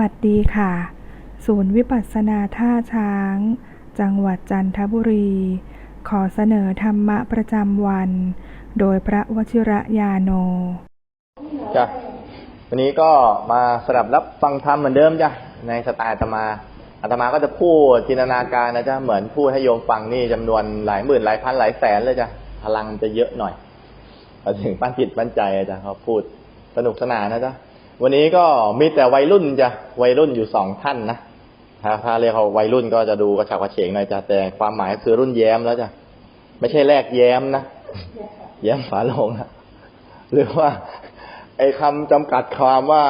วัสดีค่ะ ศูนย์วิปัสสนาท่าช้าง จังหวัดจันทบุรี ขอเสนอธรรมะประจำวัน โดยพระวชิระยาโนจ้ะวันนี้ก็มาสลับรับฟังธรรมเหมือนเดิมจ้ะในสไตล์อาตมาอาตมาก็จะพูดจินตนาการนะจ๊ะเหมือนพูดให้โยมฟังนี่จำนวนหลายหมื่นหลายพันหลายแสนเลยจ้ะพลังจะเยอะหน่อยพอถึงปั้นจิตปั้นใจอะจ้ะเขาพูดสนุกสนานนะจ๊ะ วันนี้ก็มีแต่วัยรุ่นจ้ะวัยรุ่นอยู่สองท่านนะถ้าถ้าเรียกเขาวัยรุ่นก็จะดูกระฉับกระเฉงหน่อยจ้ะแต่ความหมายคือรุ่นแย้มแล้วจ้ะไม่ใช่แรกแย้มนะแย้มฝาโลงนะหรือว่า ไอ้คำจำกัดความว่า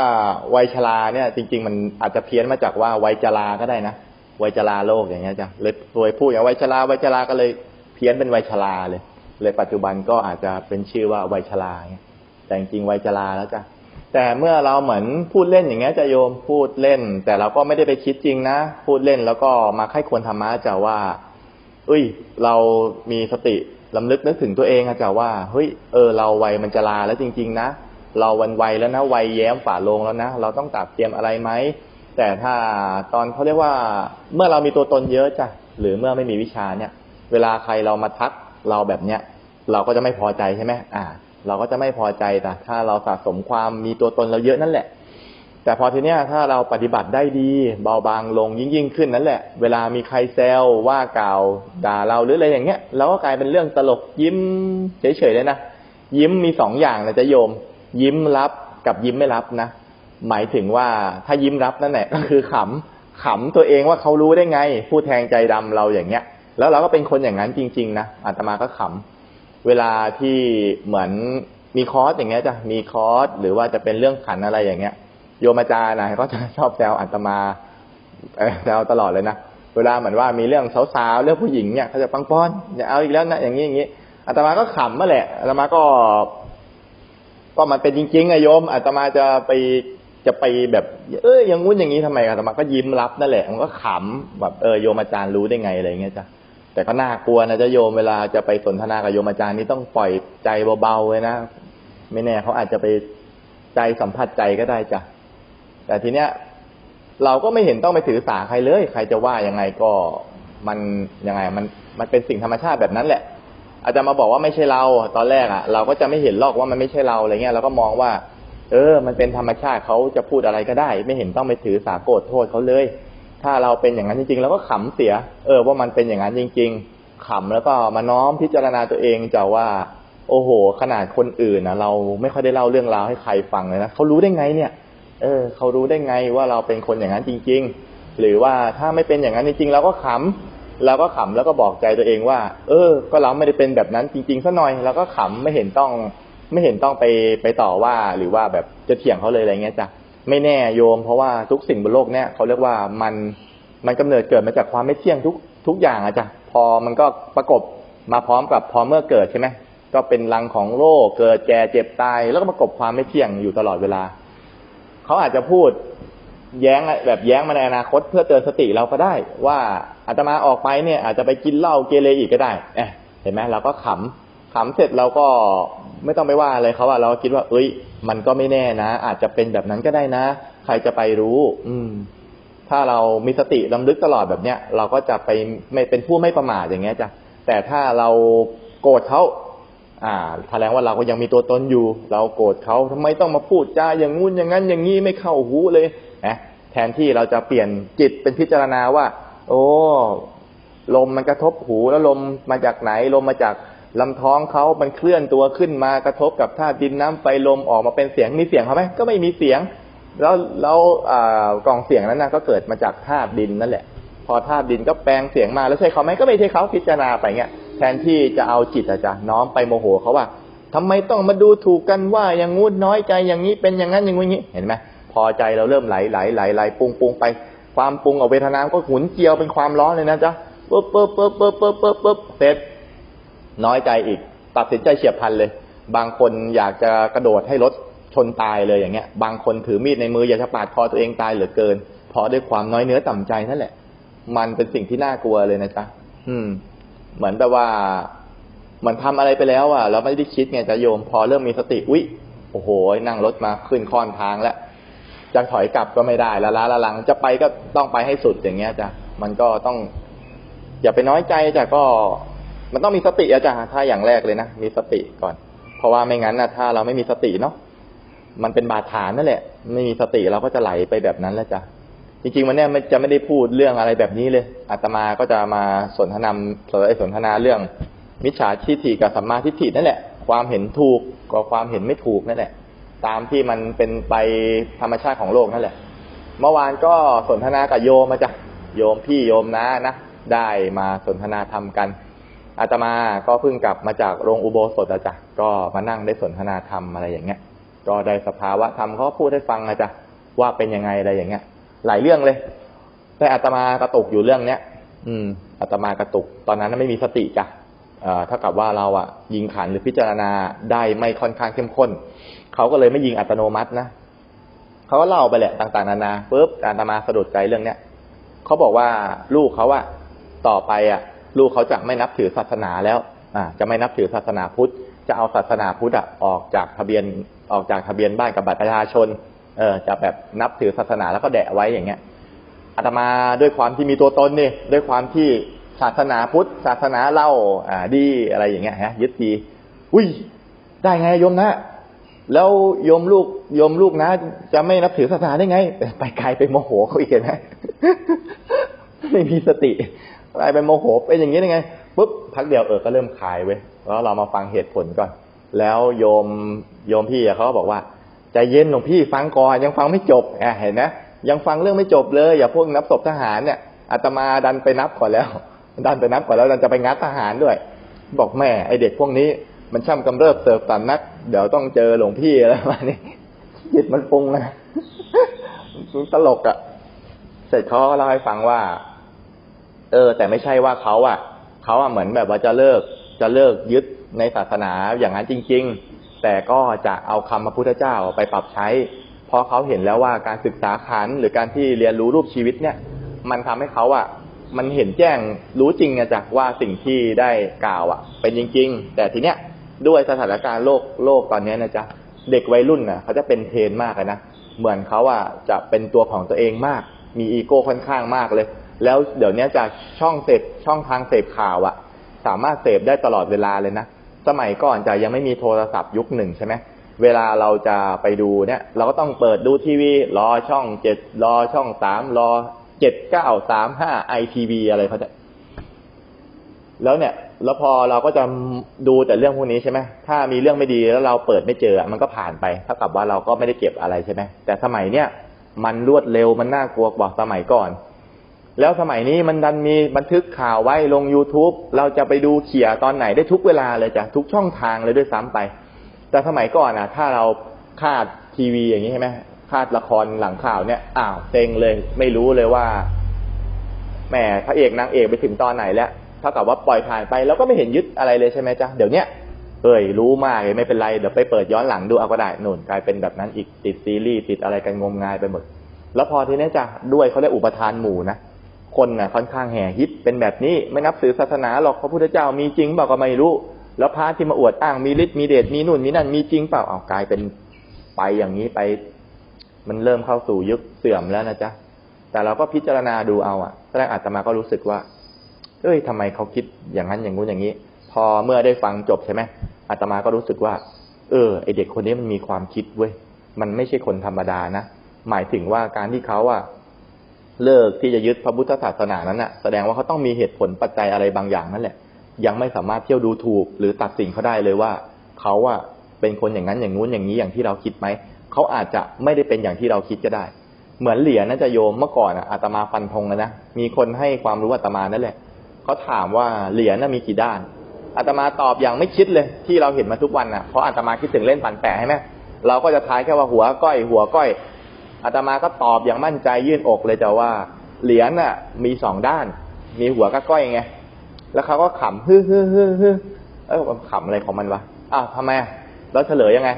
วัยชราเนี่ย จริง ๆ มันอาจจะเพี้ยนมาจากว่าวัยจราก็ได้นะวัยจราโลกอย่างเงี้ยจ้ะเลยโดยพูดอย่างวัยชราวัยชราก็เลยเพี้ยนเป็นวัยชราเลย เลยปัจจุบันก็อาจจะเป็นชื่อว่าวัยชราแต่จริงวัยชราแล้วจ้ะ แต่เมื่อเราเหมือนพูดเล่นอย่างเงี้ยจะโยมพูดเล่น แต่เราก็ไม่ได้ไปคิดจริงนะ พูดเล่นแล้วก็มาไข้ควรธรรมะจะว่า เอ้ย เรามีสติลำลึกนึกถึงตัวเองอะจ้ะว่าเฮ้ยเออเราวัยมันจะลาแล้วจริง ๆ นะเราวันวัยแล้วนะวัยแย้มฝ่าลงแล้วนะเราต้องตัดเตรียมอะไรไหมแต่ถ้าตอนเขาเรียกว่า เมื่อเรามีตัวตนเยอะจ้ะหรือเมื่อไม่มีวิชาเนี่ย เวลาใครเรามาทักเราแบบเนี้ยเราก็จะไม่พอใจใช่ไหมอ่า เราก็จะไม่พอใจแต่ถ้าเราสะสมความมีตัวตนเราเยอะนั่นแหละ แต่พอทีเนี้ยถ้าเราปฏิบัติได้ดี เบาบางลงยิ่งยิ่งขึ้นนั่นแหละ เวลามีใครแซวว่ากล่าวด่าเราหรืออะไรอย่างเงี้ยเราก็กลายเป็นเรื่องตลกยิ้มเฉยๆเลยนะยิ้มมีสองอย่างนะจะโยม ยิ้มรับกับยิ้มไม่รับนะหมายถึงว่าถ้ายิ้มรับนั่นแหละก็คือขำขำตัวเองว่าเขารู้ได้ไง ผู้แทงใจดำเราอย่างเงี้ย แล้วเราก็เป็นคนอย่างนั้นจริง ๆ นะอาตมาก็ขำ เวลาที่เหมือนมีคอร์สอย่างเงี้ยจะมีคอร์สหรือว่าจะเป็นเรื่องขันอะไรอย่างเงี้ย โยมอาจารย์นะก็จะชอบแซวอาตมาแซวตลอดเลยนะเวลาเหมือนว่ามีเรื่องสาวๆเรื่องผู้หญิงเนี่ยเขาจะปังป้อนอย่าเอาอีกแล้วนะอย่างนี้อย่างนี้อาตมาก็ขำมาแหละอาตมาก็ ก็มันเป็นจริงๆอะโยมอาตมาจะไปจะไปแบบ เอออย่างงู้นอย่างนี้ทำไมอาตมาก็ยิ้มรับนั่นแหละมันก็ขำแบบเออโยมอาจารย์รู้ได้ไงอะไรเงี้ยจ้ะ แต่ก็น่ากลัวนะจะโยมเวลาจะไปสนทนากับโยมอาจารย์นี่ต้องปล่อยใจเบาๆไว้นะไม่แน่เขาอาจจะไปใจสัมผัสใจก็ได้จ้ะแต่ทีเนี้ย เราก็ไม่เห็นต้องไปถือสาใครเลย ใครจะว่ายังไงก็มันยังไง มันมันเป็นสิ่งธรรมชาติแบบนั้นแหละ อาจจะมาบอกว่าไม่ใช่เราตอนแรกอะ เราก็จะไม่เห็นหรอกว่ามันไม่ใช่เราอะไรเงี้ยเราก็มองว่า เออ มันเป็นธรรมชาติเขาจะพูดอะไรก็ได้ ไม่เห็นต้องไปถือสาโกรธโทษเขาเลย ถ้าเราเป็นอย่างนั้นจริงๆเราก็ขำเสีย เออ ว่ามันเป็นอย่างนั้นจริง ๆขำแล้วก็มาน้อมพิจารณาตัวเองจะว่า โอ้โห ขนาดคนอื่นนะเราไม่ค่อยได้เล่าเรื่องราวให้ใครฟังเลยนะเขารู้ได้ไงเนี่ย เออเขารู้ได้ไงว่าเราเป็นคนอย่างนั้นจริง ๆ หรือว่าถ้าไม่เป็นอย่างนั้นจริงๆเราก็ขำเราก็ขำแล้วก็บอกใจตัวเองว่า เออ ก็เราไม่ได้เป็นแบบนั้นจริงๆซะหน่อยเราก็ขำไม่เห็นต้อง ไม่เห็นต้องไปไปต่อว่าหรือว่าแบบจะเถียงเขาเลยอะไรเงี้ยจ้ะ ไม่แน่โยม เพราะว่าทุกสิ่งบนโลกเนี่ยเขาเรียกว่ามันมันกำเนิดเกิดมาจากความไม่เที่ยงทุกทุกอย่างอะจ้ะพอมันก็ประกบมาพร้อมกับพอเมื่อเกิดใช่ไหมก็เป็นรังของโรคเกิดแก่เจ็บตาย แล้วก็ประกบความไม่เที่ยงอยู่ตลอดเวลา เขาอาจจะพูดแย้งแบบแย้งมาในอนาคตเพื่อเตือนสติเราก็ได้ ว่าอาตมาออกไปเนี่ย อาจจะไปกินเหล้าเกเรอีกก็ได้เห็นไหมเราก็ขำ ขำเสร็จเราก็ไม่ต้องไปว่าอะไรเขาว่าเราคิดว่า เอ้ย มันก็ไม่แน่นะ อาจจะเป็นแบบนั้นก็ได้นะ ใครจะไปรู้ อืม ถ้าเรามีสติลำลึกตลอดแบบเนี้ยเราก็จะไปไม่เป็นผู้ไม่ประมาทอย่างเงี้ยจ้ะแต่ถ้าเราโกรธเขาอ่าแสดงว่าเราก็ยังมีตัวตนอยู่ เราโกรธเขาทำไมต้องมาพูดจาอย่างงู้นอย่างนั้นอย่างนี้ไม่เข้าหูเลยนะแทนที่เราจะเปลี่ยนจิตเป็นพิจารณาว่า โอ้ลมมันกระทบหูแล้วลมมาจากไหน ลมมาจาก ลำท้องเขามันเคลื่อนตัวขึ้นมากระทบกับธาตุดินน้ำไฟลมออกมาเป็นเสียงมีเสียงเขาไหมก็ไม่มีเสียง แล้วแล้วกล่องเสียงนั้นนะก็เกิดมาจากธาตุดินนั่นแหละ พอธาตุดินก็แปลงเสียงมาแล้วใช่เขาไหมก็ไม่ใช่เขาพิจารณาไปเงี้ยแทนที่จะเอาจิตอาจารย์น้อมไปโมโหเขาว่าทำไมต้องมาดูถูกกันว่าอย่างงู้นน้อยใจอย่างนี้เป็นอย่างนั้นอย่างนี้เห็นไหมพอใจเราเริ่มไหลไหลไหลไหลปรุงปรุงไป ความปรุงเอาเวทนาก็หุนเจียวเป็นความร้อนเลยนะจ๊ะปึ๊บปึ๊บปึ๊บปึ๊บปึ๊บปึ๊บปึ๊บเสร็จ น้อยใจอีก ตัดสินใจเฉียบพลันเลย บางคนอยากจะกระโดดให้รถชนตายเลยอย่างเงี้ย บางคนถือมีดในมืออยากจะปาดคอตัวเองตายเหลือเกิน เพราะด้วยความน้อยเนื้อต่ำใจนั่นแหละ มันเป็นสิ่งที่น่ากลัวเลยนะจ๊ะอืม เหมือนแบบว่ามันทำอะไรไปแล้วอะเราไม่ได้คิดไงจะโยมพอเริ่มมีสติอุ๊ยโอ้โห นั่งรถมาขึ้นค่อนทางแล้วจะถอยกลับก็ไม่ได้ละล้าละลังจะไปก็ต้องไปให้สุดอย่างเงี้ยจ้ะมันก็ต้อง อย่าไปน้อยใจจ้ะก็ มันต้องมีสติอะจ้ะถ้าอย่างแรกเลยนะมีสติก่อน เพราะว่าไม่งั้นนะถ้าเราไม่มีสติเนาะมันเป็นบาดฐานนั่นแหละ ไม่มีสติเราก็จะไหลไปแบบนั้นแล้วจ้ะจริงๆวันนี้มันจะไม่ได้พูดเรื่องอะไรแบบนี้เลยอาตมาก็จะมาสนทนาสนทนาเรื่อง มิจฉาทิฏฐิกับสัมมาทิฏฐินั่นแหละ ความเห็นถูกกับความเห็นไม่ถูกนั่นแหละ ตามที่มันเป็นไปธรรมชาติของโลกนั่นแหละ เมื่อวานก็สนทนากับโยมมาจ้ะโยมพี่โยมนะนะได้มาสนทนาธรรมกัน อาตมาก็เพิ่งกลับมาจากโรงอุโบสถอะจ้ะก็มานั่งได้สนทนาธรรมอะไรอย่างเงี้ย ก็ได้สภาวะธรรมเขาพูดให้ฟังนะจ๊ะว่าเป็นยังไงอะไรอย่างเงี้ย หลายเรื่องเลย แต่อาตมากระตุกอยู่เรื่องเนี้ยอืมอาตมากระตุก ตอนนั้นไม่มีสติจ้ะเอ่อถ้ากับว่าเราอะ ยิงขันหรือพิจารณาได้ไม่ค่อนข้างเข้มข้นเขาก็เลยไม่ยิงอัตโนมัตินะเขาก็เล่าไปแหละต่าง ๆ นานาปุ๊บอาตมาสะดุดใจเรื่องเนี้ยเขาบอกว่าลูกเขาอะต่อไปอะ ลูกเขาจะไม่นับถือศาสนาแล้วอ่าจะไม่นับถือศาสนาพุทธ จะเอาศาสนาพุทธอะออกจากทะเบียนออกจากทะเบียนบ้านกับบัตรประชาชนเออจะแบบนับถือศาสนาแล้วก็แดะไว้อย่างเงี้ยอาตมาด้วยความที่มีตัวตนนี่ด้วยความที่ศาสนาพุทธ ศาสนาเล่าอ่าดีอะไรอย่างเงี้ยฮะยึดดีอุ้ยได้ไงโยมนะ แล้วโยมลูกโยมลูกนะ จะไม่นับถือศาสนาได้ไง ไปไกลไปโมโหเขาอีกเห็นไหมไม่มีสติ กลายเป็นโมโหเป็นอย่างนี้ได้ไงปุ๊บพักเดียวเออก็เริ่มคลายเว้ยแล้วเรามาฟังเหตุผลก่อน แล้วโยมโยมพี่เขาก็บอกว่าใจเย็นหลวงพี่ฟังก่อนยังฟังไม่จบแอบเห็นนะยังฟังเรื่องไม่จบเลย อย่าพวกนับศพทหารเนี่ยอาตมาดันไปนับก่อนแล้ว ดันไปนับก่อนแล้วดันจะไปงัดทหารด้วย บอกแม่ไอเด็กพวกนี้มันช่ำกำเริบเติบตันนัก เดี๋ยวต้องเจอหลวงพี่อะไรมานี้จิตมันปรุงนะตลกอะ่ะ เสร็จเขาก็เล่าให้ฟังว่า เออ แต่ไม่ใช่ว่าเขาอะเขาอะเหมือนแบบว่าจะเลิกจะเลิกยึดในศาสนาอย่างนั้นจริง ๆ แต่ก็จะเอาคำพระพุทธเจ้าไปปรับใช้ เพราะเขาเห็นแล้วว่าการศึกษาขันหรือการที่เรียนรู้รูปชีวิตเนี่ย มันทำให้เขาอะมันเห็นแจ้งรู้จริงอะจ้ะว่าสิ่งที่ได้กล่าวอะ เป็นจริง ๆ แต่ทีเนี้ยด้วยสถานการณ์โลกโลกตอนนี้นะจ๊ะเด็กวัยรุ่นน่ะเขาจะเป็นเทรนมากเลยนะเหมือนเขาอะจะเป็นตัวของตัวเองมาก มีอีโก้ค่อนข้างมากเลย แล้วเดี๋ยวนี้จากช่องเสพช่องทางเสพข่าวอะสามารถเสพได้ตลอดเวลาเลยนะ สมัยก่อนจะยังไม่มีโทรศัพท์ยุคหนึ่งใช่ไหมเวลาเราจะไปดูเนี่ย เราก็ต้องเปิดดูทีวี รอช่องเจ็ดรอช่องสามรอเจ็ดเก้าสามห้าไอทีวีอะไรเขาจะแล้วเนี่ย แล้วพอเราก็จะดูแต่เรื่องพวกนี้ใช่ไหมถ้ามีเรื่องไม่ดีแล้วเราเปิดไม่เจอมันก็ผ่านไปเท่ากับว่าเราก็ไม่ได้เก็บอะไรใช่ไหมแต่สมัยเนี้ยมันรวดเร็วมันน่ากลัวกว่าสมัยก่อน แล้วสมัยนี้มันดันมีบันทึกข่าวไว้ลง YouTube เราจะไปดูเขี่ยตอนไหนได้ทุกเวลาเลยจ้ะทุกช่องทางเลยด้วยซ้ำไป แต่สมัยก่อนอะ ถ้าเราคาดทีวีอย่างนี้ใช่ไหมคาดละครหลังข่าวเนี่ยอ้าวเซ็งเลย ไม่รู้เลยว่าแหมพระเอกนางเอกไปถึงตอนไหนแล้วเท่ากับว่าปล่อยผ่านไปแล้วก็ไม่เห็นยึดอะไรเลยใช่ไหมจ๊ะเดี๋ยวเนี้ยเอ้ยรู้มากเลยไม่เป็นไรเดี๋ยวไปเปิดย้อนหลังดูเอาก็ได้นู่นกลายเป็นแบบนั้นอีกติดซีรีส์ติดอะไรกันงมงายไปหมด แล้วพอทีนี้จ้ะด้วยเขาเรียกอุปทานหมู่นะ คนน่ะค่อนข้างแห่ฮิตเป็นแบบนี้ไม่นับถือศาสนาหรอกพระพุทธเจ้ามีจริงเปล่าก็ไม่รู้ แล้วพระที่มาอวดอ้างมีฤทธิ์มีเดชมีนู่นมีนั่นมีจริงเปล่าเอากลายเป็นไปอย่างนี้ไป มันเริ่มเข้าสู่ยุคเสื่อมแล้วนะจ๊ะแต่เราก็พิจารณาดูเอาอะแรกอาตมาก็รู้สึกว่า เอ้ยทำไมเขาคิดอย่างนั้นอย่างงู้นอย่างนี้ พอเมื่อได้ฟังจบใช่ไหมอาตมาก็รู้สึกว่า เออไอเด็กคนนี้มันมีความคิดเว้ยมันไม่ใช่คนธรรมดานะหมายถึงว่าการที่เขาอะ เลิกที่จะยึดพระพุทธศาสนานั้นน่ะแสดงว่าเขาต้องมีเหตุผลปัจจัยอะไรบางอย่างนั่นแหละ ยังไม่สามารถเที่ยวดูถูกหรือตัดสินเขาได้เลยว่าเขาอะเป็นคนอย่างนั้นอย่างงู้นอย่างนี้อย่างที่เราคิดไหมเขาอาจจะไม่ได้เป็นอย่างที่เราคิดก็ได้ เหมือนเหรียญน่าจะโยมเมื่อก่อนอะอาตมาฟันธงเลยนะมีคนให้ความรู้อาตมานั่นแหละเขาถามว่าเหรียญน่ะมีกี่ด้านอาตมาตอบอย่างไม่คิดเลย ที่เราเห็นมาทุกวันน่ะเพราะอาตมาคิดถึงเล่นปั่นแปะใช่ไหมเราก็จะทายแค่ว่าหัวก้อย หัวก้อย อาตมาก็ตอบอย่างมั่นใจยื่นอกเลยจ้ะว่า เหรียญน่ะ มีสองด้าน มีหัวกับก้อยไง แล้วเขาก็ขำฮึ่ฮึ่ฮึ่ฮึ่เออขำอะไรของมันวะอ้าวทำไมะแล้วเฉลยยังไง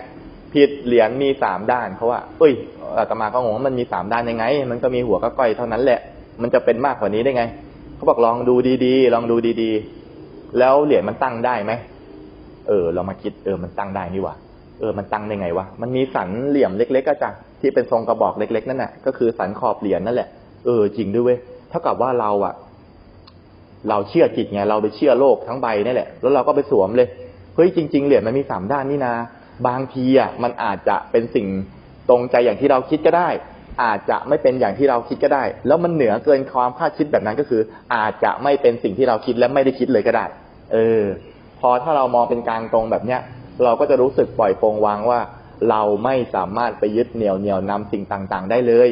ผิดเหรียญมีสามด้านเขาว่าเอ้ยอาตมาก็งงว่ามันมีสามด้านยังไง มันก็มีหัวกับก้อยเท่านั้นแหละ มันจะเป็นมากกว่านี้ได้ไงเขาบอกลองดูดีๆลองดูดีๆ แล้วเหรียญมันตั้งได้ไหมเออ เรามาคิดเออมันตั้งได้นี่หว่า เออมันตั้งได้ไงวะมันมีสันเหลี่ยมเล็กๆก็จ้ะที่เป็นทรงกระบอกเล็ก ๆ นั่นแหละก็คือสันขอบเหรียญนั่นแหละเออจริงด้วยเว้ยเท่ากับว่าเราอะเราเชื่อจิตไงเราไปเชื่อโลกทั้งใบนี่แหละ แล้วเราก็ไปสวมเลยเฮ้ยจริง ๆ เหรียญมันมีสามด้านนี่นาบางทีอะมันอาจจะเป็นสิ่งตรงใจอย่างที่เราคิดก็ได้ อาจจะไม่เป็นอย่างที่เราคิดก็ได้ แล้วมันเหนือเกินความคาดคิดแบบนั้นก็คือ อาจจะไม่เป็นสิ่งที่เราคิดและไม่ได้คิดเลยก็ได้ เออ พอถ้าเรามองเป็นกลางตรงแบบเนี้ย เราก็จะรู้สึกปล่อยโปรงวางว่า เราไม่สามารถไปยึดเหนี่ยวเหนี่ยวนำสิ่งต่างๆ ได้เลย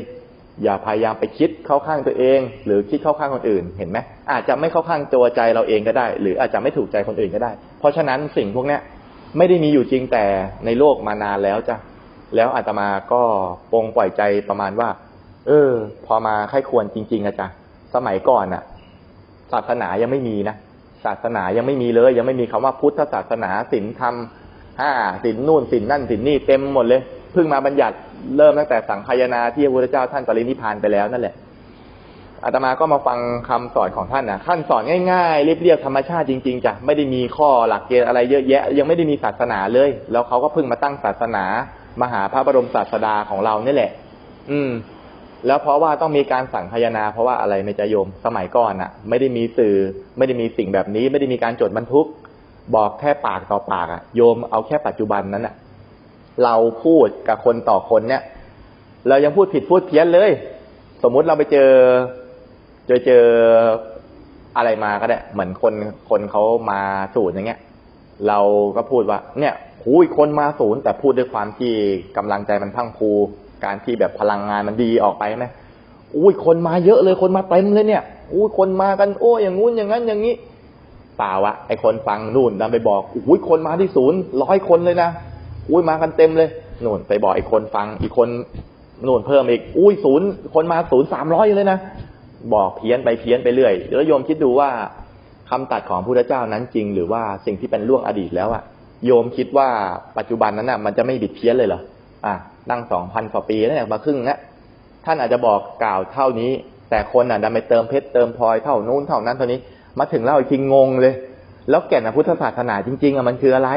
อย่าพยายามไปคิดเข้าข้างตัวเอง หรือคิดเข้าข้างคนอื่นเห็นไหมอาจจะไม่เข้าข้างตัวใจเราเองก็ได้ หรืออาจจะไม่ถูกใจคนอื่นก็ได้ เพราะฉะนั้นสิ่งพวกเนี้ยไม่ได้มีอยู่จริงแต่ในโลกมานานแล้วจ้ะแล้วอาตมาก็ปงปล่อยใจประมาณว่า เออ พอมาไข้ควรจริง ๆอะจ้ะสมัยก่อนอะศาสนายังไม่มีนะศาสนายังไม่มีเลย ยังไม่มีคำว่าพุทธศาสนาศีลธรรม ห้าศีลนู่นศีลนั่นศีลนี่เต็มหมดเลยเพิ่งมาบัญญัติเริ่มตั้งแต่สังคายนาที่พระพุทธเจ้าท่านปรินิพพานไปแล้วนั่นแหละอาตมาก็มาฟังคำสอนของท่านนะท่านสอนง่ายๆเรียบๆธรรมชาติจริงๆจ้ะไม่ได้มีข้อหลักเกณฑ์อะไรเยอะแยะ ยังไม่ได้มีศาสนาเลย แล้วเขาก็เพิ่งมาตั้งศาสนามหาพระบรมศาสดาของเรานี่แหละ อืม แล้วเพราะว่าต้องมีการสั่งพายนาเพราะว่าอะไรไม่จะโยมสมัยก่อนอะ ไม่ได้มีสื่อ ไม่ได้มีสิ่งแบบนี้ ไม่ได้มีการจดบันทึก บอกแค่ปากต่อปากอะโยมเอาแค่ปัจจุบันนั้นอะเราพูดกับคนต่อคนเนี่ย เรายังพูดผิดพูดเพี้ยนเลย สมมุติเราไปเจอ เจอเจออะไรมาก็ได้ เหมือนคนคนเขามาศูนย์อย่างเงี้ย เราก็พูดว่า เนี่ยหูยคนมาศูนย์แต่พูดด้วยความที่กำลังใจมันพังพู การที่แบบพลังงานมันดีออกไปไหมอุ้ยคนมาเยอะเลยคนมาเต็มเลยเนี่ยอุ้ยคนมากันโอ้ยอย่างงู้นอย่างนั้นอย่างนี้ เปล่าวะไอคนฟังนู่นดันไปบอกอุ้ยคนมาที่ศูนย์ร้อยคนเลยนะอุ้ยมากันเต็มเลยนู่นไปบอกไอคนฟังอีกคนนู่นเพิ่มอีกอุ้ยศูนย์คนมาศูนย์สามร้อยเลยนะบอกเพี้ยนไปเพี้ยนไปเรื่อยแล้วโยมคิดดูว่าคำตัดของพระพุทธเจ้านั้นจริง หรือว่าสิ่งที่เป็นล่วงอดีตแล้วอะโยมคิดว่าปัจจุบันนั้นน่ะมันจะไม่บิดเพี้ยนเลยเหรออะตั้งสองพันกว่าปีแล้วเนี่ยมาครึ่งนะท่านอาจจะบอกกล่าวเท่านี้ แต่คนอะดันไปเติมเพชรเติมพลอยเท่านู้นเท่านั้นเท่านี้ มาถึงเล่าอีกทีงงเลย แล้วแก่นพุทธศาสนาจริงๆอะมันคืออะไร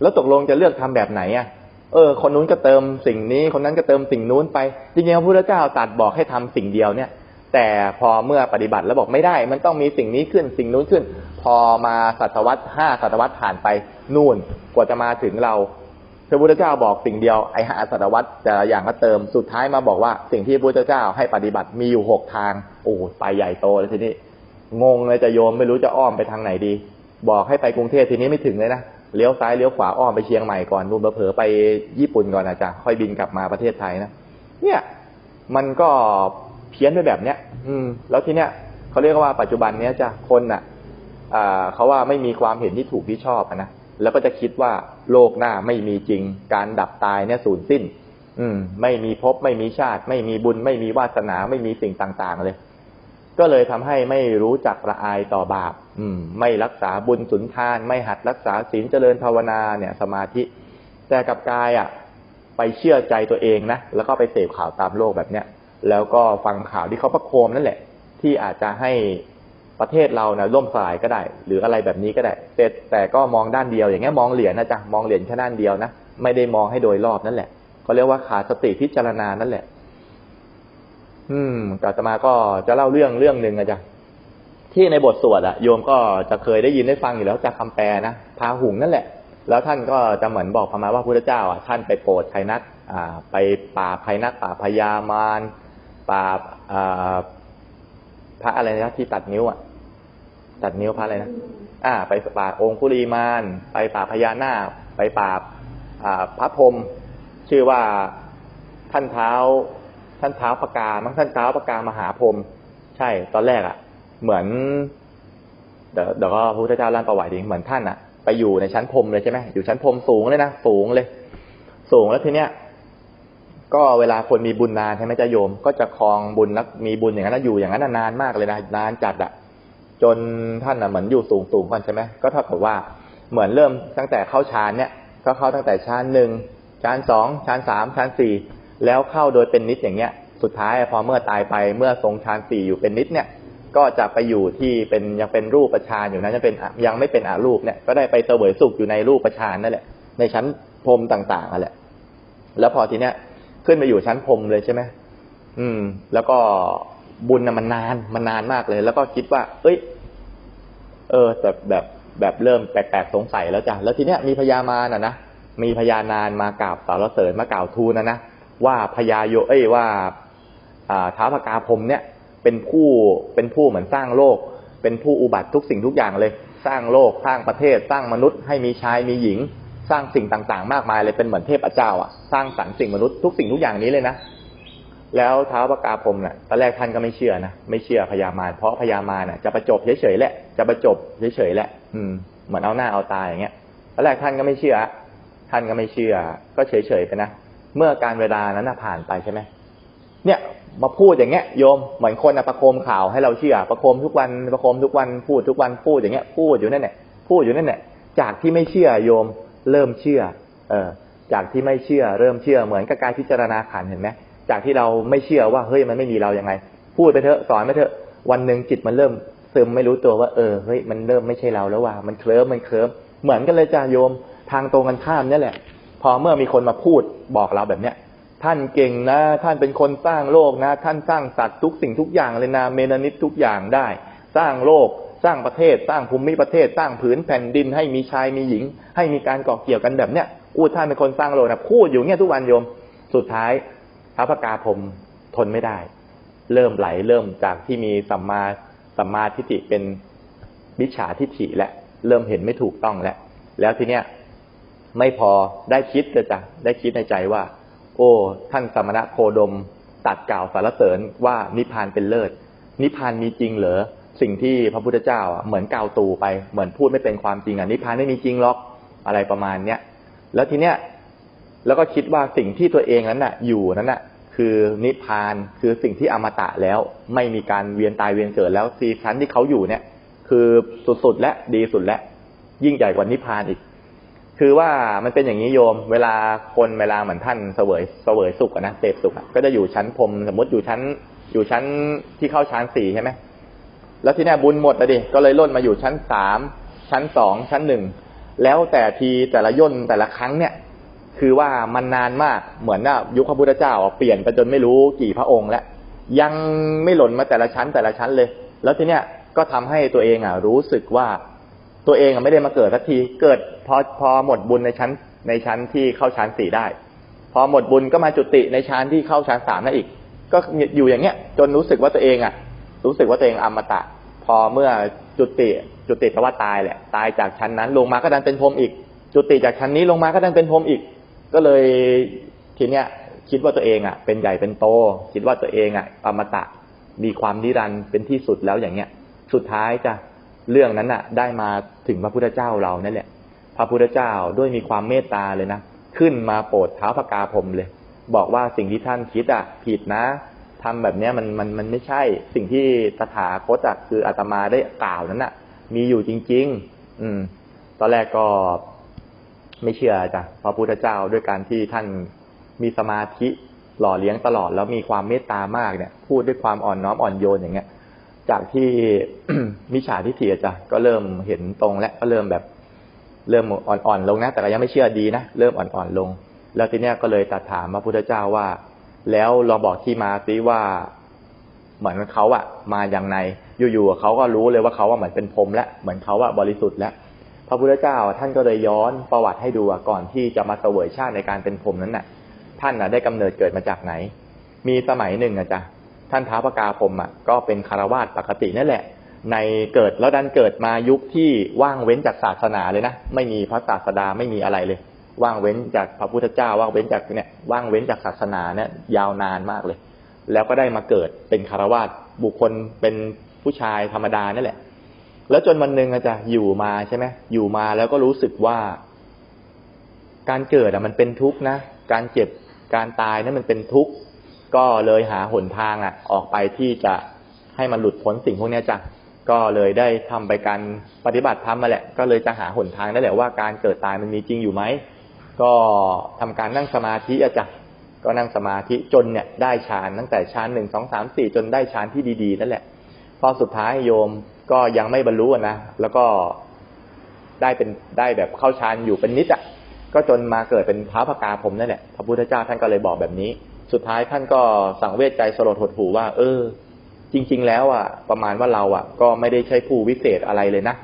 แล้วตกลงจะเลือกทำแบบไหนอะเออ คนนู้นก็เติมสิ่งนี้ คนนั้นก็เติมสิ่งนู้นไป จริงๆพระพุทธเจ้าตรัดบอกให้ทำสิ่งเดียวเนี่ย แต่พอเมื่อปฏิบัติแล้วบอกไม่ได้ มันต้องมีสิ่งนี้ขึ้น สิ่งนู้นขึ้น พอมาศตวรรษห้าศตวรรษผ่านไปนู่น กว่าจะมาถึงเราพระพุทธเจ้าบอกสิ่งเดียวไอ้หาศตวรรษแต่ละอย่างก็เติม สุดท้ายมาบอกว่า สิ่งที่พระพุทธเจ้าให้ปฏิบัติมีอยู่หกทาง โอ้ไปใหญ่โตเลยทีนี้ งงเลยจะโยมไม่รู้จะอ้อมไปทางไหนดี บอกให้ไปกรุงเทพทีนี้ไม่ถึงเลยนะเลี้ยวซ้ายเลี้ยวขวาอ้อมไปเชียงใหม่ก่อนนู่นเผลอไปญี่ปุ่นก่อนนะจ๊ะค่อยบินกลับมาประเทศไทยนะเนี่ยมันก็เพี้ยนไปแบบเนี้ย อืม แล้วทีเนี้ยเขาเรียกว่าปัจจุบันเนี้ยจ้ะคนน่ะอ่าเขาว่าไม่มีความเห็นที่ถูกที่ชอบนะแล้วก็จะคิดว่าโลกหน้าไม่มีจริง การดับตายเนี่ยสูญสิ้น อืม ไม่มีภพไม่มีชาติ ไม่มีบุญ ไม่มีวาสนาไม่มีสิ่งต่าง ๆ เลย ก็เลยทำให้ไม่รู้จักละอายต่อบาป อืม ไม่รักษาบุญสุนทาน ไม่หัดรักษาศีลเจริญภาวนาเนี่ย สมาธิ แต่กับกายอะ ไปเชื่อใจตัวเองนะ แล้วก็ไปเสพข่าวตามโลกแบบเนี้ย แล้วก็ฟังข่าวที่เขาประโคมนั่นแหละ ที่อาจจะให้ประเทศเรานะล่มสลายก็ได้ หรืออะไรแบบนี้ก็ได้แต่แต่ก็มองด้านเดียวอย่างเงี้ยมองเหรียญนะจ๊ะมองเหรียญแค่ด้านเดียวนะไม่ได้มองให้โดยรอบนั่นแหละเขาเรียกว่าขาดสติพิจารณานั่นแหละ อืมกาตมาก็จะเล่าเรื่องเรื่องหนึ่งนะจ๊ะที่ในบทสวดอะโยมก็จะเคยได้ยินได้ฟังอยู่แล้วจากคำแปลนะพาหุงนั่นแหละ แล้วท่านก็จะเหมือนบอกประมาณว่าพระพุทธเจ้าอะท่านไปโปรดชัยนัทอ่า ไปป่าภัยนัทป่าพญามารป่าอ่าพระอะไรนะที่ตัดนิ้วอะ ตัดนิ้วพระอะไรนะอ่า ไปป่าองคุลีมาน ไปป่าพญานาคไปป่าอ่าพระพรมชื่อว่าท่านเท้า ท่านเท้าปากามั้งท่านเท้าปากามหาพรมใช่ ตอนแรกอะ เหมือน เดี๋ยวเดี๋ยวก็พระพุทธเจ้าเล่าประวัติเองเหมือนท่านอะ ไปอยู่ในชั้นพรมเลยใช่ไหมอยู่ชั้นพรมสูงเลยนะสูงเลย สูงแล้วทีเนี้ยก็เวลาคนมีบุญนานใช่ไหมจะโยม ก็จะคลองบุญนักมีบุญอย่างนั้นอยู่อย่างนั้นนานมากเลยนะนานจัดอะจนท่านอะเหมือนอยู่สูงสูงก่อนใช่ไหมก็เท่ากับว่าเหมือนเริ่มตั้งแต่เข้าฌานเนี่ย ก็เข้าตั้งแต่ฌานหนึ่งฌานสองฌานสามฌานสี่ แล้วเข้าโดยเป็นนิดอย่างเงี้ย สุดท้ายพอเมื่อตายไปเมื่อทรงฌานสี่อยู่เป็นนิดเนี่ยก็จะไปอยู่ที่เป็นยังเป็นรูปประชานอยู่นะยังเป็นยังไม่เป็นอารูปเนี่ยก็ได้ไปเสวยสุขอยู่ในรูปประชานนั่นแหละ ในชั้นพรมต่างๆอะแหละ แล้วพอทีเนี้ยขึ้นไปอยู่ชั้นพรมเลยใช่ไหมอืม แล้วก็บุญนะมันนานมันนานมากเลย แล้วก็คิดว่า เอ้ย เออแต่แบบแบบเริ่มแปลกๆสงสัยแล้วจ้ะแล้วทีเนี้ยมีพญามารน่ะนะมีพญานานมากล่าวสารเสริญมากล่าวทูลนะนะ ว่าพญาโยเอ้ยว่าท้าวพกาพรมเนี่ยเป็นผู้เป็นผู้เหมือนสร้างโลก เป็นผู้อุบัติทุกสิ่งทุกอย่างเลย สร้างโลกสร้างประเทศ สร้างมนุษย์ให้มีชายมีหญิง สร้างสิ่งต่างๆ มากมายเลยเป็นเหมือนเทพเจ้าอะสร้างสรรค์สิ่งมนุษย์ทุกสิ่งทุกอย่างนี้เลยนะแล้วท้าวพกาพรมเนี่ยตอนแรกท่านก็ไม่เชื่อนะไม่เชื่อพญามารเพราะพญามารน่ะจะประจบเฉยๆแหละ จะประจบเฉยๆแหละอืมเหมือนเอาหน้าเอาตาอย่างเงี้ยตอนแรกท่านก็ไม่เชื่อ ท่านก็ไม่เชื่อ ก็เฉยๆไปนะ เมื่อการเวลานั้นผ่านไปใช่ไหมเนี่ยมาพูดอย่างเงี้ยโยมเหมือนคนนะประโคมข่าวให้เราเชื่อประโคมทุกวันประโคมทุกวันพูดทุกวันพูดอย่างเงี้ยพูดอยู่นั่นแหละพูดอยู่นั่นแหละจากที่ไม่เชื่อโยมเริ่มเชื่อ เออจากที่ไม่เชื่อเริ่มเชื่อเหมือนกับการพิจารณาขันเห็นไหมจากที่เราไม่เชื่อว่าเฮ้ยมันไม่มีเรายังไง พูดไปเถอะสอนไปเถอะวันหนึ่งจิตมันเริ่มซึมไม่รู้ตัวว่าเออเฮ้ยมันเริ่มไม่ใช่เราแล้วว่ามันเคลิ้มมันเคลิ้มเหมือนกันเลยจ้าโยมทางตรงกันข้ามนี่แหละ อเมื่อมีคนมาพูดบอกเราแบบเนี้ยท่านเก่งนะ ท่านเป็นคนสร้างโลกนะ ท่านสร้างสัตว์ทุกสิ่งทุกอย่างเลยนะเมนานิตทุกอย่างได้ สร้างโลก สร้างประเทศ สร้างภูมิประเทศ สร้างผืนแผ่นดิน ให้มีชายมีหญิง ให้มีการเกาะเกี่ยวกันแบบเนี้ยอู้ท่านเป็นคนสร้างโลกนะพูดอยู่เงี้ยทุกวันโยม สุดท้ายพระพกาพรมทนไม่ได้ เริ่มไหลเริ่มจากที่มีสัมมาสัมมาทิฏฐิเป็นมิจฉาทิฏฐิและเริ่มเห็นไม่ถูกต้องแล้วแล้วทีเนี้ย ไม่พอได้คิดเลยจ้ะได้คิดในใจว่า โอ้ ท่านสมณะโคดมตัดกล่าวสารเสริญว่านิพพานเป็นเลิศ นิพพานมีจริงเหรอสิ่งที่พระพุทธเจ้าเหมือนกล่าวตูไปเหมือนพูดไม่เป็นความจริงอะนิพพานไม่มีจริงหรอกอะไรประมาณเนี้ยแล้วทีเนี้ยแล้วก็คิดว่าสิ่งที่ตัวเองนั้นน่ะ อยู่นั้นน่ะ คือนิพพานคือสิ่งที่อมตะแล้ว ไม่มีการเวียนตายเวียนเกิดแล้วสี่ชั้นที่เขาอยู่เนี่ย คือสุดๆและดีสุดและ ยิ่งใหญ่กว่านิพพานอีก คือว่ามันเป็นอย่างนี้โยม เวลาคนเวลาเหมือนท่านเสวยเสวยสุขนะเสพสุขก็จะอยู่ชั้นพรมสมมติอยู่ชั้น อยู่ชั้นที่เข้าชั้นสี่ใช่ไหมแล้วที่นี่บุญหมดอะดิก็เลยล่นมาอยู่ชั้นสามชั้นสองชั้นหนึ่งแล้วแต่ทีแต่ละย่นแต่ละครั้งเนี่ย คือว่ามันนานมากเหมือนว่ายุคพระพุทธเจ้าเปลี่ยนไปจนไม่รู้กี่พระองค์แล้วยังไม่หล่นมาแต่ละชั้นแต่ละชั้นเลย แล้วทีเนี้ยก็ทำให้ตัวเองอะรู้สึกว่า ตัวเองไม่ได้มาเกิดสักที เกิดพอพอหมดบุญในชั้นในชั้นที่เข้าชั้นสี่ได้ พอหมดบุญก็มาจุติในชั้นที่เข้าชั้นสามนั่นอีก ก็อยู่อย่างเงี้ย จนรู้สึกว่าตัวเองอะ รู้สึกว่าตัวเองอมตะ พอเมื่อจุติจุติแปลว่าตายแหละ ตายจากชั้นนั้น ลงมาก็ดันเป็นพรหมอีก จุติจากชั้นนี้ลงมาก็ดันเป็นพรหมอีก ก็เลยทีเนี้ยคิดว่าตัวเองอะ เป็นใหญ่เป็นโต คิดว่าตัวเองอะอมตะมีความนิรันดร์เป็นที่สุดแล้วอย่างเงี้ย สุดท้ายจะ เรื่องนั้นน่ะ ได้มาถึงพระพุทธเจ้าเรานั่นแหละ พระพุทธเจ้าด้วยมีความเมตตาเลยนะขึ้นมาโปรดเท้าพระกาพรมเลย บอกว่าสิ่งที่ท่านคิดอะ ผิดนะทำแบบเนี้ยมันมันมันไม่ใช่สิ่งที่ตถาคตอะคืออาตมาได้กล่าวนั้นน่ะ มีอยู่จริง ๆ อืม ตอนแรกก็ไม่เชื่อจ้ะพระพุทธเจ้าด้วยการที่ท่านมีสมาธิหล่อเลี้ยงตลอดแล้วมีความเมตตามากเนี่ย พูดด้วยความอ่อนน้อมอ่อนโยนอย่างเงี้ย จากที่มิจฉาทิฏฐิจ้ะก็เริ่มเห็นตรงและก็เริ่มแบบเริ่มอ่อนๆลงนะ แต่ก็ยังไม่เชื่อดีนะเริ่มอ่อนๆลง แล้วทีเนี้ยก็เลยตัดถามพระพุทธเจ้าว่า แล้วลองบอกที่มาซิว่าเหมือนเขาอะมาอย่างไรอยู่ๆเขาก็รู้เลยว่าเขาว่าเหมือนเป็นพรมและเหมือนเขาว่าบริสุทธิ์แล้วพระพุทธเจ้าท่านก็เลยย้อนประวัติให้ดูก่อนที่จะมาเสวยชาติในการเป็นพรมนั้นน่ะ ท่านน่ะได้กำเนิดเกิดมาจากไหน มีสมัยหนึ่งอะจ้ะ ท่านท้าวพระกาพมอะก็เป็นคารวาสปกตินั่นแหละ ในเกิดแล้วดันเกิดมายุคที่ว่างเว้นจากศาสนาเลยนะไม่มีพระศาสดาไม่มีอะไรเลย ว่างเว้นจากพระพุทธเจ้า ว่างเว้นจากเนี่ยว่างเว้นจากศาสนาเนี่ยยาวนานมากเลย แล้วก็ได้มาเกิดเป็นคารวาสบุคคลเป็นผู้ชายธรรมดานั่นแหละ แล้วจนวันหนึ่งอาจจะอยู่มาใช่ไหมอยู่มาแล้วก็รู้สึกว่า การเกิดอะมันเป็นทุกข์นะการเจ็บการตายนั้นมันเป็นทุกข์ ก็เลยหาหนทางอะ ออกไปที่จะให้มันหลุดพ้นสิ่งพวกนี้จ้ะก็เลยได้ทำไปการปฏิบัติธรรมมาแหละ ก็เลยจะหาหนทางนั่นแหละว่าการเกิดตายมันมีจริงอยู่ไหมก็ทำการนั่งสมาธิอะจ้ะก็นั่งสมาธิจนเนี่ยได้ฌานตั้งแต่ฌานหนึ่งสองสามสี่จนได้ฌานที่ดีๆนั่นแหละ พอสุดท้ายโยมก็ยังไม่บรรลุนะแล้วก็ได้เป็นได้แบบเข้าฌานอยู่เป็นนิดอะกก็จนมาเกิดเป็นพระพกาผมนั่นแหละพระพุทธเจ้าท่านก็เลยบอกแบบนี้ สุดท้ายท่านก็สังเวชใจสลดหดหูว่า เออ จริง ๆ แล้วอะ ประมาณว่าเราอะ ก็ไม่ได้ใช่ผู้วิเศษอะไรเลยนะ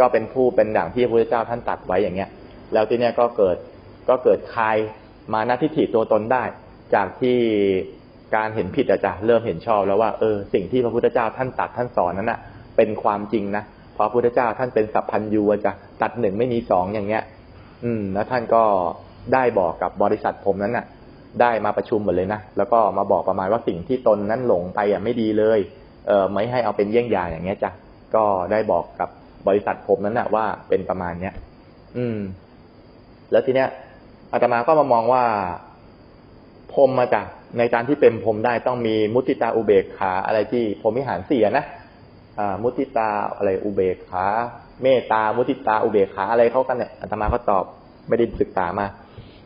ก็เป็นผู้เป็นดั่งที่พระพุทธเจ้าท่านตัดไว้อย่างเงี้ย แล้วทีเนี้ยก็เกิดก็เกิดคลายมานาทิฐิตัวตนได้ จากที่การเห็นผิดอาจจะเริ่มเห็นชอบแล้วว่าเออสิ่งที่พระพุทธเจ้าท่านตัดท่านสอนนั้นน่ะ เป็นความจริงนะเพราะพระพุทธเจ้าท่านเป็นสัพพัญญูอาจะตัดหนึ่งไม่มีสองอย่างเงี้ย อืม แล้วท่านก็ได้บอกกับบริษัทผมนั้นน่ะ ได้มาประชุมหมดเลยนะ แล้วก็มาบอกประมาณว่าสิ่งที่ตนนั้นหลงไปอะไม่ดีเลย เออไม่ให้เอาเป็นเยี่ยงอย่างอย่างเงี้ยจ้ะ ก็ได้บอกกับบริษัทผมนั้นน่ะว่าเป็นประมาณเนี้ย อืม แล้วทีเนี้ยอาตมาก็มามองว่าพรมมาจากในการที่เป็นพรมได้ต้องมีมุติตาอุเบกขาอะไรที่พรมิหารเสียนะอ่ามุติตาอะไรอุเบกขาเมตตามุติตาอุเบกขาอะไรเขากันเนี่ยอาตมาก็ตอบไม่ได้ศึกษามา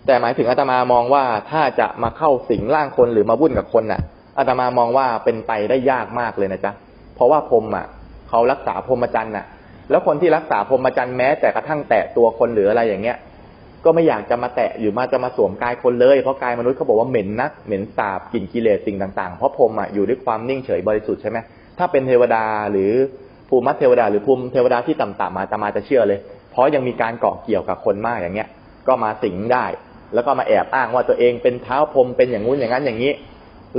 แต่หมายถึงอาตมามองว่าถ้าจะมาเข้าสิงร่างคนหรือมาวุ่นกับคนน่ะอาตมามองว่าเป็นไปได้ยากมากเลยนะจ๊ะเพราะว่าพรมอะเขารักษาพรมจรรย์น่ะ แล้วคนที่รักษาพรมจรรย์แม้ แต่กระทั่งแตะตัวคนหรืออะไรอย่างเงี้ย ก็ไม่อยากจะมาแตะหรือมาจะมาสวมกายคนเลยเพราะกายมนุษย์เขาบอกว่าเหม็นนักเหม็นสาบกลิ่นกิเลสสิ่งต่างๆ เพราะพรมอะอยู่ด้วยความนิ่งเฉยบริสุทธิ์ใช่ไหมถ้าเป็นเทวดาหรือภูมิเทวดาหรือภูมิเทวดาที่ต่ำๆมาจะมาจะเชื่อเลย เพราะยังมีการเกาะเกี่ยวกับคนมากอย่างเงี้ย ก็มาสิงได้ แล้วก็มาแอบอ้างว่าตัวเองเป็นเท้าพรมเป็นอย่างงู้นอย่างนั้นอย่างนี้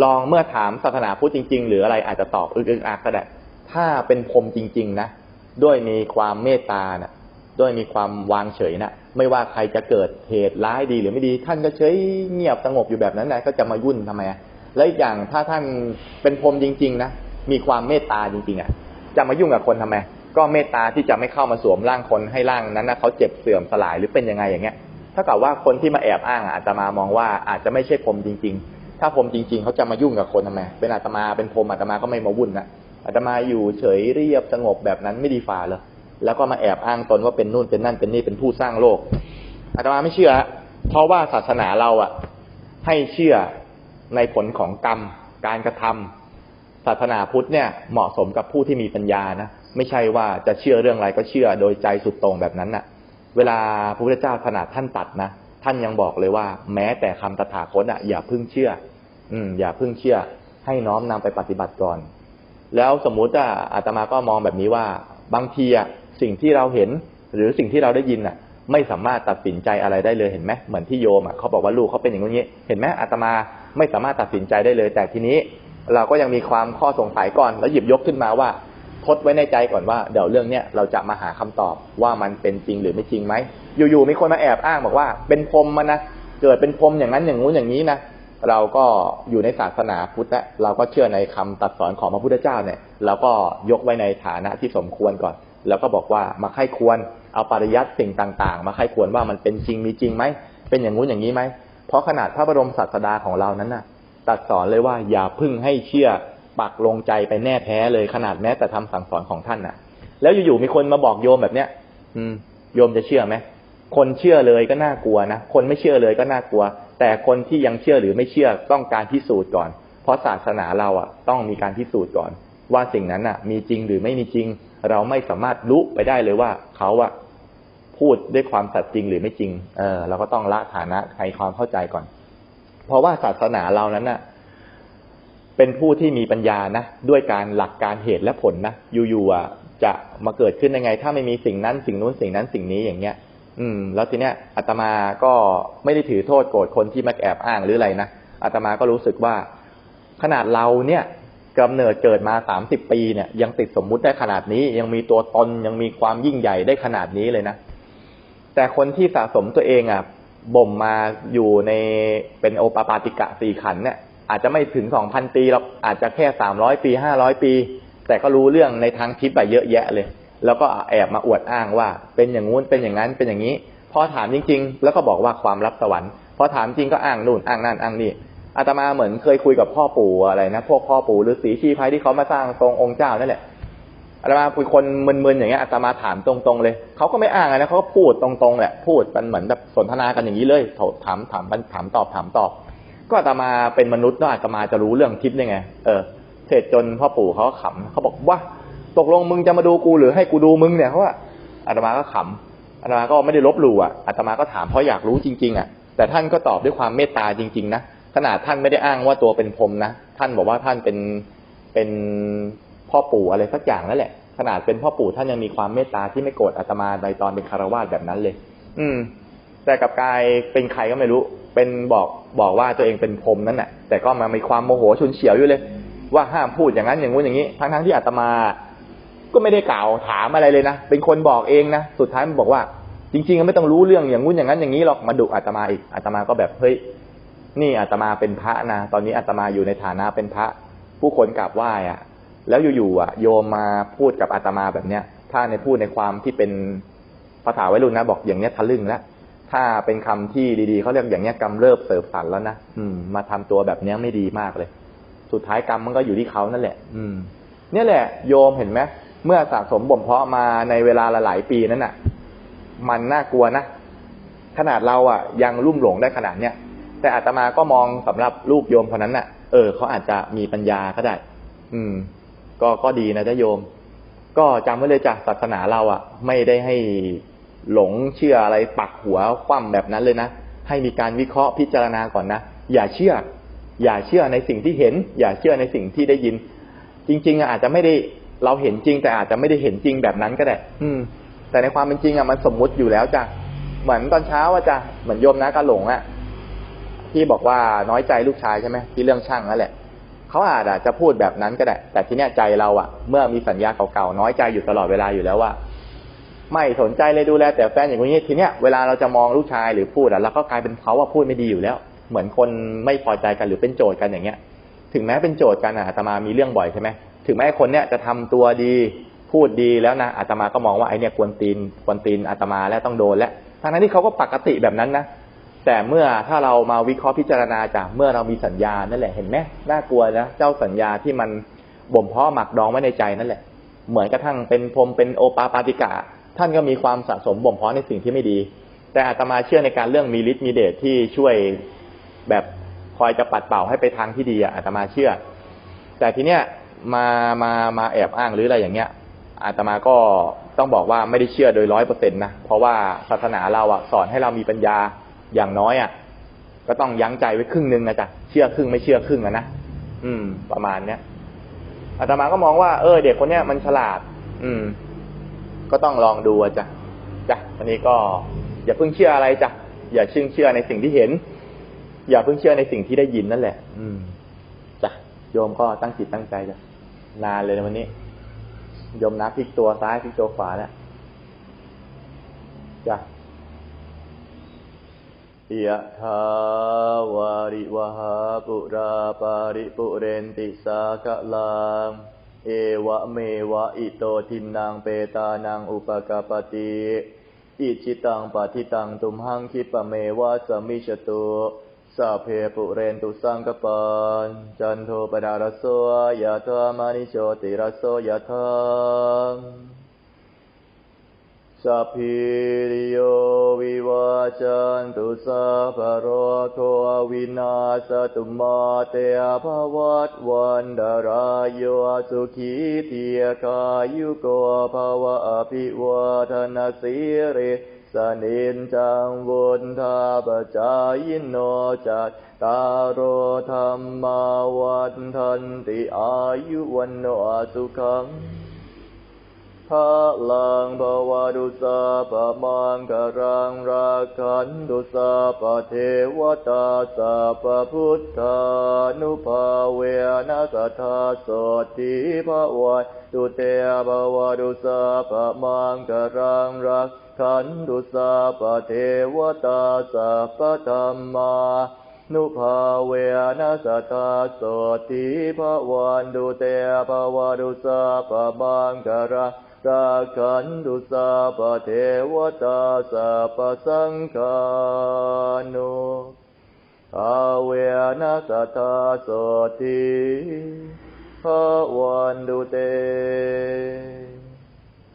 ลองเมื่อถามศาสนาพุทธจริง ๆ หรืออะไรอาจจะตอบอึกๆอักก็ได้ถ้าเป็นพรมจริง ๆ นะด้วยมีความเมตตานะด้วยมีความวางเฉยนะไม่ว่าใครจะเกิดเหตุร้ายดีหรือไม่ดี ท่านก็เฉยเงียบสงบอยู่แบบนั้นนะก็จะมายุ่นทำไมอะแล้วอีกอย่างถ้าท่านเป็นพรมจริง ๆ นะมีความเมตตาจริง ๆอะจะมายุ่งกับคนทำไม ก็เมตตาที่จะไม่เข้ามาสวมร่างคนให้ร่างนั้นนะเขาเจ็บเสื่อมสลายหรือเป็นยังไงอย่างเงี้ย ถ้ากับว่าคนที่มาแอบอ้างอะอาตมามองว่าอาจจะไม่ใช่พรมจริง ๆ ถ้าพรมจริง ๆเขาจะมายุ่งกับคนทำไมเป็นอาตมาเป็นพรมอาตมาก็ไม่มาวุ่นนะอาตมาอยู่เฉยเรียบสงบแบบนั้นไม่ดีฝ่าเลยแล้วก็มาแอบอ้างตนว่าเป็นนู่นเป็นนั่นเป็นนี่เป็นผู้สร้างโลกอาตมาไม่เชื่อ เพราะว่าศาสนาเราอะ ให้เชื่อในผลของกรรม การกระทำศาสนาพุทธเนี่ยเหมาะสมกับผู้ที่มีปัญญานะไม่ใช่ว่าจะเชื่อเรื่องอะไรก็เชื่อโดยใจสุดตรงแบบนั้นน่ะ เวลาพระพุทธเจ้าขนาดท่านตัดนะท่านยังบอกเลยว่า แม้แต่คำตถาคตอะอย่าพึ่งเชื่อ อืม อย่าพึ่งเชื่อ ให้น้อมนำไปปฏิบัติก่อน แล้วสมมุติอะอาตมาก็มองแบบนี้ว่าบางทีอะสิ่งที่เราเห็น หรือสิ่งที่เราได้ยินอะ ไม่สามารถตัดสินใจอะไรได้เลยเห็นไหมเหมือนที่โยมอะเขาบอกว่าลูกเขาเป็นอย่างนี้เห็นไหมอาตมาไม่สามารถตัดสินใจได้เลย แต่ทีนี้ เราก็ยังมีความข้อสงสัยก่อนแล้วหยิบยกขึ้นมาว่า ทดไว้ในใจก่อนว่าเดี๋ยวเรื่องเนี้ยเราจะมาหาคำตอบว่ามันเป็นจริงหรือไม่จริงไหมอยู่ๆมีคนมาแอบอ้างบอกว่า เป็นพรมมานะเกิดเป็นพรมอย่างนั้นอย่างงู้นอย่างนี้นะเราก็อยู่ในศาสนาพุทธนะเราก็เชื่อในคำตัดสอนของพระพุทธเจ้าเนี่ยเราก็ยกไว้ในฐานะที่สมควรก่อน แล้วก็บอกว่ามาไข้ควรเอาปริยัติสิ่งต่าง ๆ มาไข้ควรว่ามันเป็นจริงมีจริงไหมเป็นอย่างงู้นอย่างนี้ไหมเพราะขนาดพระบรมศาสดาของเรานั้นน่ะตัดสอนเลยว่าอย่าพึ่งให้เชื่อ ปักลงใจไปแน่แท้เลยขนาดแม้แต่ทำสั่งสอนของท่านน่ะ แล้วอยู่ๆมีคนมาบอกโยมแบบเนี้ย อืม โยมจะเชื่อไหมคนเชื่อเลยก็น่ากลัวนะคนไม่เชื่อเลยก็น่ากลัว แต่คนที่ยังเชื่อหรือไม่เชื่อต้องการพิสูจน์ก่อน เพราะศาสนาเราอะ ต้องมีการพิสูจน์ก่อน ว่าสิ่งนั้นอะ มีจริงหรือไม่มีจริง เราไม่สามารถรู้ไปได้เลยว่าเขาอะพูดด้วยความสัตย์จริงหรือไม่จริง เออเราก็ต้องละฐานะให้ความเข้าใจก่อน เพราะว่าศาสนาเรานั้นน่ะ เป็นผู้ที่มีปัญญานะ ด้วยการหลักการเหตุและผลนะอยู่ๆจะมาเกิดขึ้นยังไง ถ้าไม่มีสิ่งนั้นสิ่งนู้นสิ่งนั้นสิ่งนี้อย่างเงี้ย อืม แล้วทีเนี้ยอาตมาก็ไม่ได้ถือโทษโกรธคนที่มาแอบอ้างหรืออะไรนะอาตมาก็รู้สึกว่า ขนาดเราเนี่ยกำเนิดเกิดมาสามสิบปีเนี่ย ยังติดสมมุติได้ขนาดนี้ ยังมีตัวตนยังมีความยิ่งใหญ่ได้ขนาดนี้เลยนะแต่คนที่สะสมตัวเองอะบ่มมาอยู่ในเป็นโอปปาติกะสี่ขันเนี่ย อาจจะไม่ถึงสองพันปีหรอกอาจจะแค่สามร้อยปีห้าร้อยปี แต่ก็รู้เรื่องในทางทิพย์ไปเยอะแยะเลย แล้วก็แอบมาอวดอ้างว่า เป็นอย่างงู้นเป็นอย่างนั้นเป็นอย่างนี้พอถามจริง ๆ แล้วก็บอกว่าความลับสวรรค์พอถามจริงก็อ้างนู่นอ้างนั่นอ้างนี่อาตมาเหมือนเคยคุยกับพ่อปู่อะไรนะพวกพ่อปู่หรือสีชีพายที่เขามาสร้างทรงองค์เจ้านั่นแหละอาตมาคุยคนมึนๆอย่างเงี้ยอาตมาถามตรงๆเลยเขาก็ไม่อ้างนะเขาก็พูดตรงๆแหละพูดมันเหมือนแบบสนทนากันอย่างนี้เลยถามถามถามตอบถามตอบ ก็อาตมาเป็นมนุษย์เนาะอาตมาจะรู้เรื่องทิพย์ได้ไง เออ เสร็จจนพ่อปู่เขาขำเขาบอกว่าตกลงมึงจะมาดูกูหรือให้กูดูมึงเนี่ยเขาว่าอาตมาก็ขำอาตมาก็ไม่ได้ลบหลู่อะอาตมาก็ถามเพราะอยากรู้จริง ๆ อะ แต่ท่านก็ตอบด้วยความเมตตาจริง ๆ นะขนาดท่านไม่ได้อ้างว่าตัวเป็นพรมนะท่านบอกว่าท่านเป็นเป็นพ่อปู่อะไรสักอย่างนั่นแหละ ขนาดเป็นพ่อปู่ท่านยังมีความเมตตาที่ไม่โกรธอาตมาในตอนเป็นคารวาสแบบนั้นเลย อืม แต่กับกายเป็นใครก็ไม่รู้ เป็นบอกบอกว่าตัวเองเป็นพรมนั่นแหละแต่ก็มามีความโมโหชุนเฉียวอยู่เลย ว่าห้ามพูดอย่างนั้นอย่างงู้นอย่างนี้ ทั้งๆที่อาตมา ก็ไม่ได้กล่าวถามอะไรเลยนะ เป็นคนบอกเองนะ สุดท้ายมันบอกว่า จริงๆไม่ต้องรู้เรื่องอย่างงู้นอย่างนั้นอย่างนี้หรอกมาดุอาตมาอีกอาตมาก็แบบเฮ้ยนี่อาตมาเป็นพระนะตอนนี้อาตมาอยู่ในฐานะเป็นพระ ผู้คนกราบไหว้อะแล้วอยู่ๆอะ โยมมาพูดกับอาตมาแบบเนี้ย ถ้าในพูดในความที่เป็นภาษาวัยรุ่นนะ บอกอย่างเนี้ยทะลึ่งแล้ว ถ้าเป็นคำที่ดีๆเขาเรียกอย่างเนี้ยกำเริบเสร์ฟสันแล้วนะอืม มาทำตัวแบบเนี้ยไม่ดีมากเลย สุดท้ายกรรมมันก็อยู่ที่เขานั่นแหละ อืม เนี่ยแหละ โยมเห็นไหมเมื่อสะสมบ่มเพาะมาในเวลาหลายปีนั้นน่ะ มันน่ากลัวนะขนาดเราอะ ยังลุ่มหลงได้ขนาดเนี้ยแต่อาตมาก็มองสำหรับลูกโยมคนนั้นน่ะ เออเขาอาจจะมีปัญญาก็ได้ อืม ก็ก็ดีนะจ๊ะโยม ก็จำไว้เลยจ้ะศาสนาเราอะ ไม่ได้ให้ หลงเชื่ออะไรปักหัวคว่ำแบบนั้นเลยนะ ให้มีการวิเคราะห์พิจารณาก่อนนะ อย่าเชื่อ อย่าเชื่อในสิ่งที่เห็น อย่าเชื่อในสิ่งที่ได้ยิน จริง ๆ อาจจะไม่ได้เราเห็นจริง แต่อาจจะไม่ได้เห็นจริงแบบนั้นก็ได้ อืม แต่ในความเป็นจริงอะมันสมมุติอยู่แล้วจ้ะเหมือนตอนเช้าอะจ้ะเหมือนโยมนะกาหลงอะที่บอกว่าน้อยใจลูกชายใช่ไหมที่เรื่องช่างนั่นแหละเขาอาจจะพูดแบบนั้นก็ได้ แต่ทีเนี้ยใจเราอะ เมื่อมีสัญญาเก่าๆน้อยใจอยู่ตลอดเวลาอยู่แล้วว่า ไม่สนใจเลยดูแล แต่แฟนอย่างนี้ทีเนี้ยเวลาเราจะมองลูกชายหรือพูดอะเราก็กลายเป็นเขาว่าพูดไม่ดีอยู่แล้ว เหมือนคนไม่พอใจกันหรือเป็นโจทย์กันอย่างเงี้ย ถึงแม้เป็นโจทย์กันอะอาตมามีเรื่องบ่อยใช่ไหมถึงแม้คนเนี้ยจะทำตัวดีพูดดีแล้วนะอาตมาก็มองว่าไอเนี่ยควรตีนควรตีนอาตมาแล้วต้องโดนแล้วทั้งนั้นที่เขาก็ปกติแบบนั้นนะแต่เมื่อถ้าเรามาวิเคราะห์พิจารณาจากเมื่อเรามีสัญญานั่นแหละเห็นไหมน่ากลัวนะเจ้าสัญญาที่มันบ่มเพาะหมักดองไว้ในใจนั่นแหละ เหมือนกระทั่งเป็นพรมเป็นโอปาปาติกะ ท่านก็มีความสะสมบ่มเพาะในสิ่งที่ไม่ดี แต่อาตมาเชื่อในการเรื่องมีฤทธิ์มีเดชที่ช่วยแบบคอยจะปัดเป่าให้ไปทางที่ดีอะอาตมาเชื่อ แต่ทีเนี้ยมามามาแอบอ้างหรืออะไรอย่างเงี้ยอาตมาก็ต้องบอกว่าไม่ได้เชื่อโดยร้อยเปอร์เซ็นต์นะเพราะว่าศาสนาเราอะสอนให้เรามีปัญญาอย่างน้อยอะก็ต้องยั้งใจไว้ครึ่งนึงนะจ๊ะเชื่อครึ่งไม่เชื่อครึ่งอะนะอืม ประมาณเนี้ยอาตมาก็มองว่าเออเด็กคนเนี้ยมันฉลาด อืม ก็ต้องลองดูจ้ะจ้ะวันนี้ก็อย่าเพิ่งเชื่ออะไรจ้ะอย่าชึ่งเชื่อในสิ่งที่เห็น อย่าเพิ่งเชื่อในสิ่งที่ได้ยินนั่นแหละ อืมจ้ะโยมก็ตั้งจิตตั้งใจจ้ะนานเลยในวันนี้โยมนะพลิกตัวซ้ายพลิกตัวขวาแล้วจ้ะยะทาวาริวหาปุราปาริปุเรนติสาคะลัง เอวะเมวะอิโตทินนางเปตานางอุปกาปติอิจิตังปะทิตังตุมหังคิปะเมวะสมิชตุสาเพปุเรนตุสังกปานจันโทปดารโสยะธามานิโชติรโสยะธา สัพพิริโยวิวาจันตุสัพะโรโควินาสตุมาเตภวัตวันดารายโยสุขีเทียคายุโกภวะอภิวาทนาสิริสนินจังวุนทาปจายโนจัตตารโอธรรมาวันทันติอายุวันโนสุขัง ลังภวาดุสาปะมังกรังราคันตุสาปะเทวตาสาปะพุทธานุภาเวนัสทธาโสติภวันตุเตภวาดุสาปะมังกรังราคันตุสาปะเทวตาสาปะธรรมานุภาเวนัสตตาโสติภวันดุเตภวาดุสาปะมังกรังราคันตุสาปะเทวตาสาปะสังฆานุอาเวนัสตาสติภวันดุเตภวาดุสาปะมังกรัง ตาขันตุสาปเทวตาสาปสังฆานุอาเวนัสตาโสติภวันดุเตภวันดุเต